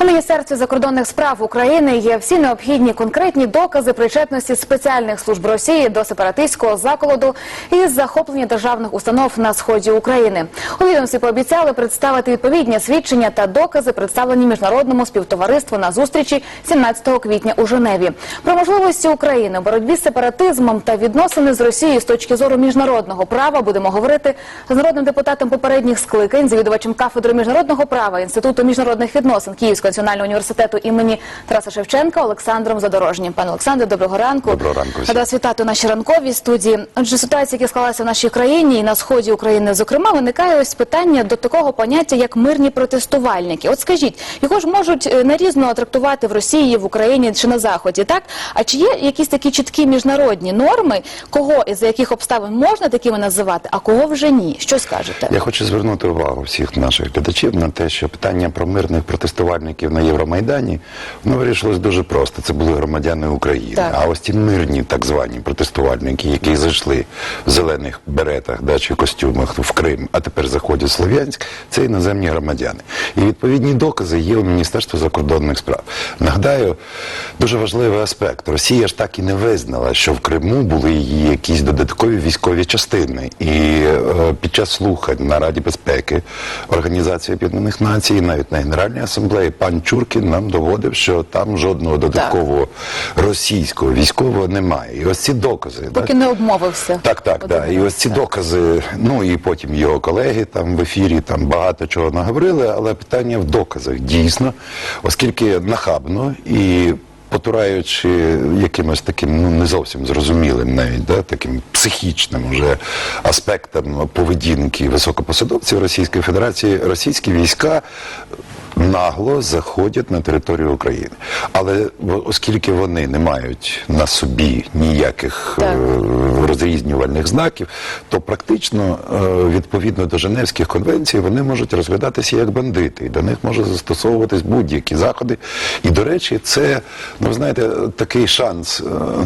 У Міністерстві закордонних справ України є всі необхідні конкретні докази причетності спеціальних служб Росії до сепаратистського заколоду і захоплення державних установ на сході України. У відомстві пообіцяли представити відповідні свідчення та докази, представлені міжнародному співтовариству на зустрічі 17 квітня у Женеві. Про можливості України боротьбі з сепаратизмом та відносини з Росією з точки зору міжнародного права будемо говорити з народним депутатом попередніх скликань, завідувачем кафедри міжнародного права Інституту міжнародних відносин Київського національного університету імені Тараса Шевченка Олександром Задорожнім. Пане Олександре, доброго ранку. Доброго ранку. Рада вас вітати у нашій ранковій студії. Отже, ситуація, яка склалася в нашій країні і на сході України, зокрема, виникає ось питання до такого поняття, як мирні протестувальники. От скажіть, його ж можуть е, нарізно трактувати в Росії, в Україні чи на заході, так? А чи є якісь такі чіткі міжнародні норми, кого і за яких обставин можна такими називати, а кого вже ні? Що скажете? Я хочу звернути увагу всіх наших глядачів на те, що питання про мирних протестувальників на Євромайдані воно вирішилось дуже просто. Це були громадяни України. Так. А ось ті мирні так звані протестувальники, які зайшли в зелених беретах да, чи костюмах в Крим, а тепер заходять в Слов'янськ, це іноземні громадяни. І відповідні докази є у Міністерства закордонних справ. Нагадаю, дуже важливий аспект. Росія ж так і не визнала, що в Криму були її якісь додаткові військові частини. І е, під час слухань на Раді безпеки Організації Об'єднаних Націй, навіть на Генеральній асамблеї, пан Чуркін нам доводив, що там жодного додаткового російського військового немає. І ось ці докази. Поки не обмовився. Так, так, так. І ось ці докази, ну і потім його колеги там в ефірі там багато чого наговорили, але питання в доказах дійсно, оскільки нахабно і. Потураючи якимось таким ну не зовсім зрозумілим, навіть да, таким психічним уже аспектом поведінки високопосадовців Російської Федерації, російські війська нагло заходять на територію України. Але оскільки вони не мають на собі ніяких е, розрізнювальних знаків, то практично е, відповідно до Женевських конвенцій вони можуть розглядатися як бандити, і до них може застосовуватись будь-які заходи. І до речі, це ну ви знаєте, такий шанс. е,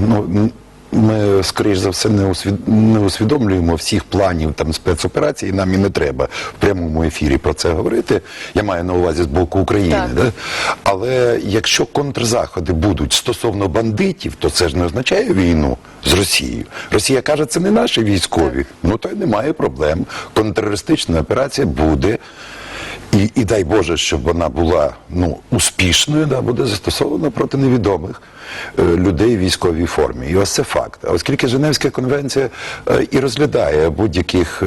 Ну ми, скоріш за все, не, усвід... не усвідомлюємо всіх планів там спецоперацій, і нам і не треба в прямому ефірі про це говорити. Я маю на увазі з боку України. Так. Да? Але якщо контрзаходи будуть стосовно бандитів, то це ж не означає війну з Росією. Росія каже, це не наші військові. Ну то й немає проблем. Контртерористична операція буде. І, і дай Боже, щоб вона була ну, успішною, да, буде застосована проти невідомих е, людей в військовій формі. І ось це факт. А оскільки Женевська конвенція е, і розглядає будь-яких, е,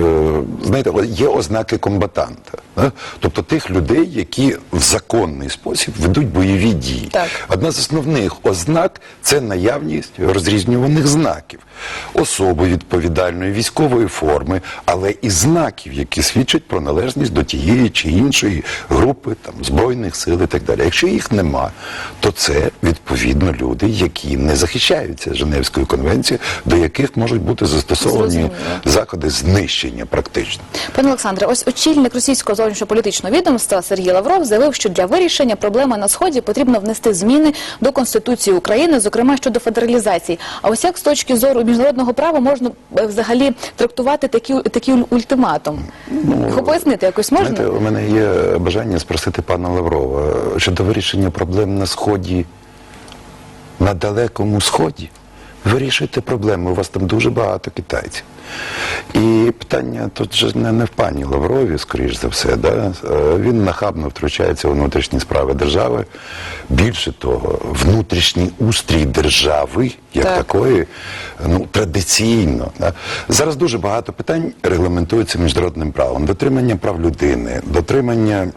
знаєте, є ознаки комбатанта, да? тобто тих людей, які в законний спосіб ведуть бойові дії. Так. Одна з основних ознак це наявність розрізнюваних знаків, особи відповідальної військової форми, але і знаків, які свідчать про належність до тієї чи іншої групи там збройних сил і так далі. Якщо їх нема, то це відповідно люди, які не захищаються Женевською конвенцією, до яких можуть бути застосовані Зрозуміло. заходи знищення практично. Пане Олександре, ось очільник російського зовнішньополітичного відомства Сергій Лавров заявив, що для вирішення проблеми на сході потрібно внести зміни до конституції України, зокрема щодо федералізації. А ось як з точки зору міжнародного права можна е, взагалі трактувати такі такий ультиматум? Його пояснити якось можна? Знаєте, у мене є бажання спросити пана Лаврова щодо вирішення проблем на сході, на далекому сході. Вирішуйте проблеми, у вас там дуже багато китайців. Питання тут же не, не в пані Лаврові, скоріш за все. Да? Е, Він нахабно втручається у внутрішні справи держави. Більше того, внутрішній устрій держави, як Так. такої, ну традиційно. Да? Зараз дуже багато питань регламентується міжнародним правом. Дотримання прав людини, дотримання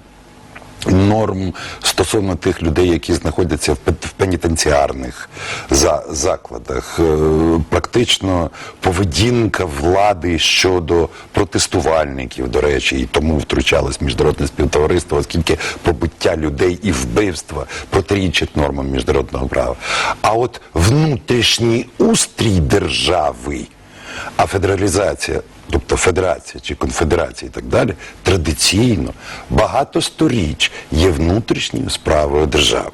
норм стосовно тих людей, які знаходяться в пен- пенітенціарних за закладах, Е, практично поведінка влади щодо протестувальників, до речі, і тому втручалось міжнародне співтовариство, оскільки побиття людей і вбивства протирічать нормам міжнародного права. А от внутрішній устрій держави. А федералізація, тобто федерація чи конфедерація і так далі, традиційно багато сторіч є внутрішньою справою держави.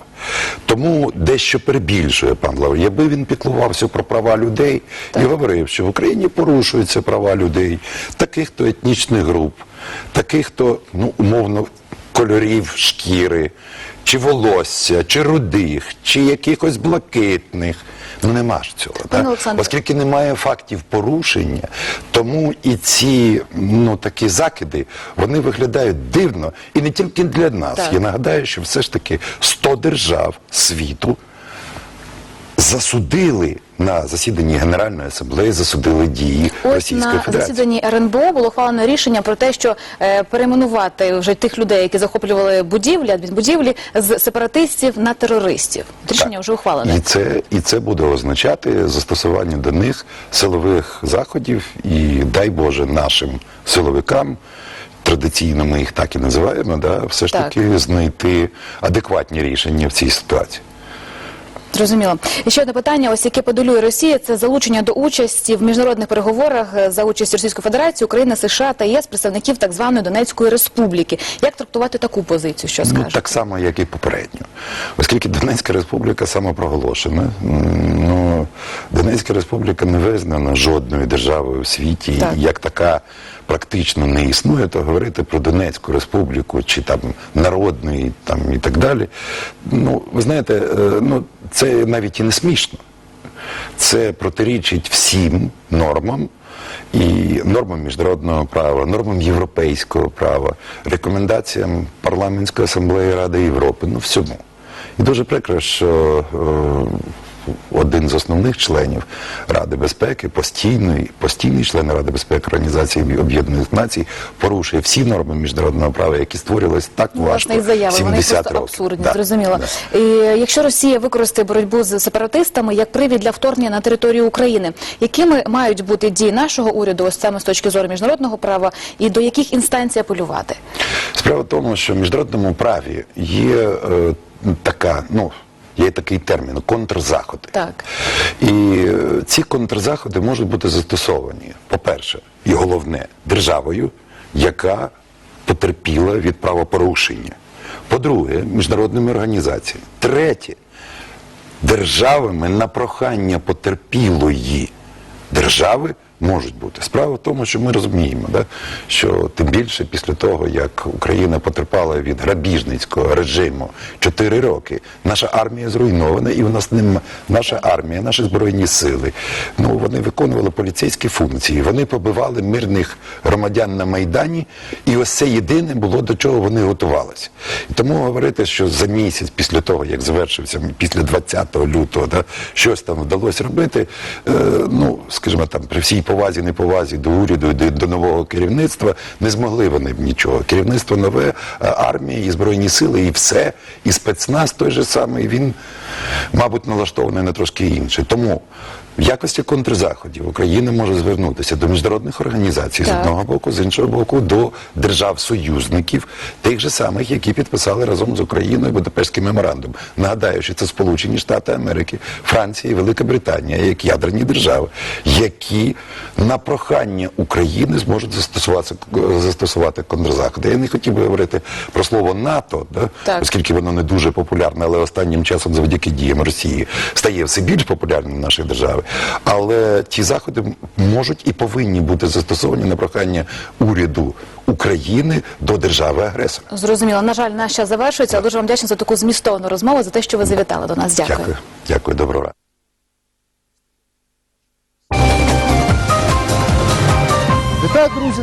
Тому дещо перебільшує пан Лавр. Якби він піклувався про права людей і говорив, що в Україні порушуються права людей, таких то етнічних груп, таких то, ну, умовно, кольорів шкіри, чи волосся, чи рудих, чи якихось блакитних. Ну нема ж цього. Пане Так? Оскільки немає фактів порушення, тому і ці ну, такі закиди вони виглядають дивно і не тільки для нас. Так. Я нагадаю, що все ж таки 100 держав світу засудили на засіданні Генеральної асамблеї, засудили дії Ось Російської на Федерації. засіданні РНБО було ухвалено рішення про те, що е, перейменувати вже тих людей, які захоплювали будівлі, адмінбудівлі, з сепаратистів на терористів. Рішення вже ухвалене. І це, і це буде означати застосування до них силових заходів, і дай Боже нашим силовикам. Традиційно ми їх так і називаємо, да, все ж Так. таки знайти адекватні рішення в цій ситуації. Зрозуміло. І ще одне питання, ось яке подолює Росія, це залучення до участі в міжнародних переговорах за участі Російської Федерації, України, США та ЄС представників так званої Донецької Республіки. Як трактувати таку позицію? Що Ну, так само, як і попередньо. Оскільки Донецька республіка самопроголошена, ну, Донецька республіка не визнана жодною державою в світі, Так. як така практично не існує, то говорити про Донецьку республіку чи там народний там, і так далі. Ну, ви знаєте, е, ну, це навіть і не смішно. Це протирічить всім нормам і нормам міжнародного права, нормам європейського права, рекомендаціям парламентської асамблеї Ради Європи, ну всьому. І дуже прикро, що е, один з основних членів Ради безпеки, постійний, постійний член Ради безпеки Організації Об'єднаних Націй, порушує всі норми міжнародного права, які створювались так Ну, важко власне, і заяви, вони просто років. абсурдні, Да, зрозуміло. да. І якщо Росія використає боротьбу з сепаратистами як привід для вторгнення на територію України, якими мають бути дії нашого уряду, ось саме з точки зору міжнародного права, і до яких інстанцій апелювати? Справа в тому, що в міжнародному праві є е, така, ну. Є такий термін контрзаходи. Так. І е, ці контрзаходи можуть бути застосовані, по-перше, і головне, державою, яка потерпіла від правопорушення. По-друге, міжнародними організаціями. Третє, державами на прохання потерпілої держави можуть бути. Справа в тому, що ми розуміємо, да, що тим більше після того, як Україна потерпала від грабіжницького режиму 4 роки, наша армія зруйнована, і у нас нема наша армія, наші збройні сили. Ну вони виконували поліцейські функції, вони побивали мирних громадян на майдані, і ось це єдине було до чого вони готувалися. І тому говорити, що за місяць після того, як завершився після 20 лютого, да, щось там вдалося робити. Е, ну, скажімо, там при всій повазі, неповазі до уряду до, до нового керівництва не змогли вони б нічого. Керівництво нове, е, армія і збройні сили, і все, і спецназ той же самий, він, мабуть, налаштований на трошки інше. Тому в якості контрзаходів Україна може звернутися до міжнародних організацій з одного боку, з іншого боку, до держав-союзників, тих же самих, які підписали разом з Україною Будапештський меморандум. Нагадаю, що це Сполучені Штати Америки, Франція і Велика Британія, як ядерні держави, які на прохання України зможуть застосувати, застосувати контрзаходи. Я не хотів би говорити про слово НАТО, да? Так. оскільки воно не дуже популярне, але останнім часом завдяки діям Росії стає все більш популярним в нашій державі. Але ті заходи можуть і повинні бути застосовані на прохання уряду України до держави-агресора. Зрозуміло. На жаль, наш час завершується. але Дуже вам вдячна за таку змістовну розмову, за те, що ви завітали до нас. Дякую. Дякую. Дякую, доброго ранку. Вітаю, друзі!